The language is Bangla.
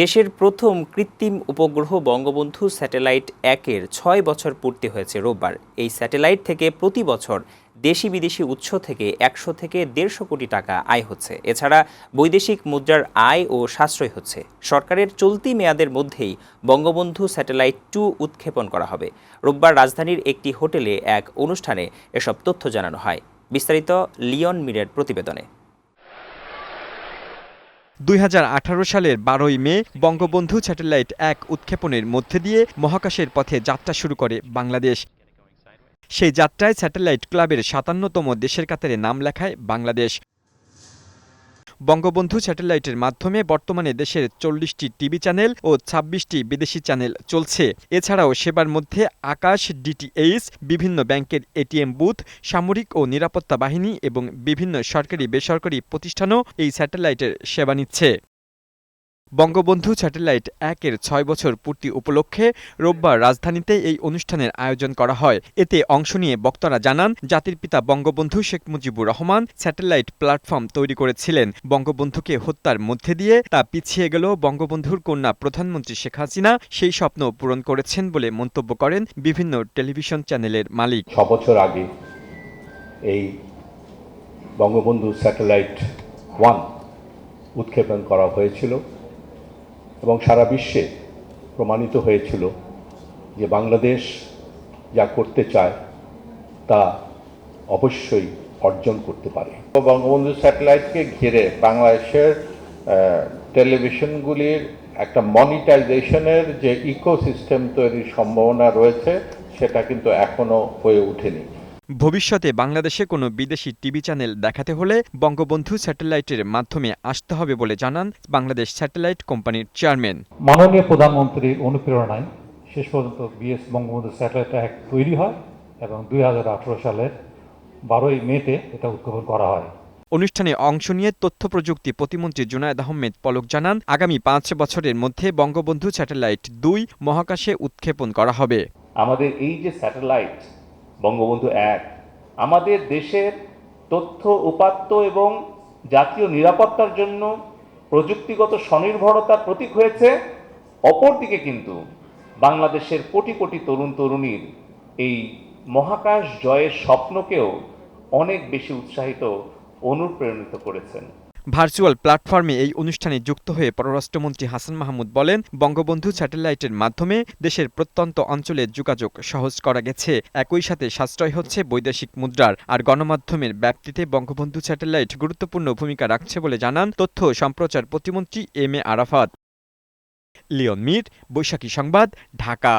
দেশের প্রথম কৃত্রিম উপগ্রহ বঙ্গবন্ধু স্যাটেলাইট একের ছয় বছর পূর্তি হয়েছে রোববার। এই স্যাটেলাইট থেকে প্রতি বছর দেশি বিদেশি উৎস থেকে একশো থেকে দেড়শো কোটি টাকা আয় হচ্ছে। এছাড়া বৈদেশিক মুদ্রার আয় ও সাশ্রয় হচ্ছে। সরকারের চলতি মেয়াদের মধ্যেই বঙ্গবন্ধু স্যাটেলাইট টু উৎক্ষেপণ করা হবে। রোববার রাজধানীর একটি হোটেলে এক অনুষ্ঠানে এসব তথ্য জানানো হয়। বিস্তারিত লিওন মিরের প্রতিবেদনে। দুই হাজার আঠারো সালের বারোই মে বঙ্গবন্ধু স্যাটেলাইট এক উৎক্ষেপণের মধ্যে দিয়ে মহাকাশের পথে যাত্রা শুরু করে বাংলাদেশ। সেই যাত্রায় স্যাটেলাইট ক্লাবের সাতান্নতম দেশের কাতারে নাম লেখায় বাংলাদেশ। বঙ্গবন্ধু স্যাটেলাইটের মাধ্যমে বর্তমানে দেশের চল্লিশটি টিভি চ্যানেল ও ছাব্বিশটি বিদেশি চ্যানেল চলছে। এছাড়াও সেবার মধ্যে আকাশ, ডিটিএইচ, বিভিন্ন ব্যাংকের এটিএম বুথ, সামরিক ও নিরাপত্তা বাহিনী এবং বিভিন্ন সরকারি বেসরকারি প্রতিষ্ঠানও এই স্যাটেলাইটের সেবা নিচ্ছে। বঙ্গবন্ধু স্যাটেলাইট একের ছয় বছর পূর্তি উপলক্ষে রোববার রাজধানীতে এই অনুষ্ঠানের আয়োজন করা হয়। এতে অংশ নিয়ে বক্তারা জানান, জাতির পিতা বঙ্গবন্ধু শেখ মুজিবুর রহমান স্যাটেলাইট প্ল্যাটফর্ম তৈরি করেছিলেন। বঙ্গবন্ধুকে হত্যার মধ্যে দিয়ে তা পিছিয়ে গেল বঙ্গবন্ধুর কন্যা প্রধানমন্ত্রী শেখ হাসিনা। সেই স্বপ্ন পূরণ করেছেন বলে মন্তব্য করেন বিভিন্ন টেলিভিশন চ্যানেলের মালিক। ছ বছর আগে এই বঙ্গবন্ধু স্যাটেলাইট ওয়ান উৎক্ষেপণ করা হয়েছিল। এবং সারা বিশ্বে প্রমাণিত হয়েছিল যে বাংলাদেশ যা করতে চায় তা অবশ্যই অর্জন করতে পারে। বঙ্গবন্ধু স্যাটেলাইটকে ঘিরে বাংলাদেশের টেলিভিশনগুলির একটা মনিটাইজেশনের যে ইকোসিস্টেম তৈরির সম্ভাবনা রয়েছে, সেটা কিন্তু এখনও হয়ে ওঠেনি। ভবিষ্যতে বাংলাদেশে কোনো বিদেশি টিভি চ্যানেল দেখাতে হলে বঙ্গবন্ধু স্যাটেলাইটের মাধ্যমে আসতে হবে বলে জানান বাংলাদেশ স্যাটেলাইট কোম্পানির চেয়ারম্যান। মাননীয় প্রধানমন্ত্রীর অনুপ্রেরণায় শেষ পর্যন্ত বিএস বঙ্গবন্ধু স্যাটেলাইট অ্যাক্ট তৈরি হয় এবং দুই সালের বারোই মেতে এটা উদ্ভাবন করা হয়। অনুষ্ঠানে অংশ নিয়ে তথ্য প্রযুক্তি প্রতিমন্ত্রী জুনায়দ আহমেদ পলক জানান আগামী পাঁচ বছরের মধ্যে বঙ্গবন্ধু স্যাটেলাইট দুই মহাকাশে উৎক্ষেপণ করা হবে। আমাদের এই যে স্যাটেলাইট বঙ্গবন্ধু এক। আমাদের দেশের তথ্য, উপাত্ত এবং জাতীয় নিরাপত্তার জন্য প্রযুক্তিগত স্বনির্ভরতার প্রতীক হয়েছে অপরদিকে কিন্তু বাংলাদেশের কোটি কোটি তরুণ, তরুণীর এই মহাকাশ জয়ের স্বপ্নকেও অনেক বেশি উৎসাহিত অনুপ্রেরণিত করেছেন। ভার্চুয়াল প্ল্যাটফর্মে এই অনুষ্ঠানে যুক্ত হয়ে পররাষ্ট্রমন্ত্রী হাসান মাহমুদ বলেন, বঙ্গবন্ধু স্যাটেলাইটের মাধ্যমে দেশের প্রত্যন্ত অঞ্চলে যোগাযোগ সহজ করা গেছে। একই সাথে সাশ্রয় হচ্ছে বৈদেশিক মুদ্রার আর গণমাধ্যমের ব্যাপ্তিতে বঙ্গবন্ধু স্যাটেলাইট গুরুত্বপূর্ণ ভূমিকা রাখছে বলে জানান তথ্য সম্প্রচার প্রতিমন্ত্রী এম এ আরাফাত। লিওন মির, বৈশাখী সংবাদ, ঢাকা।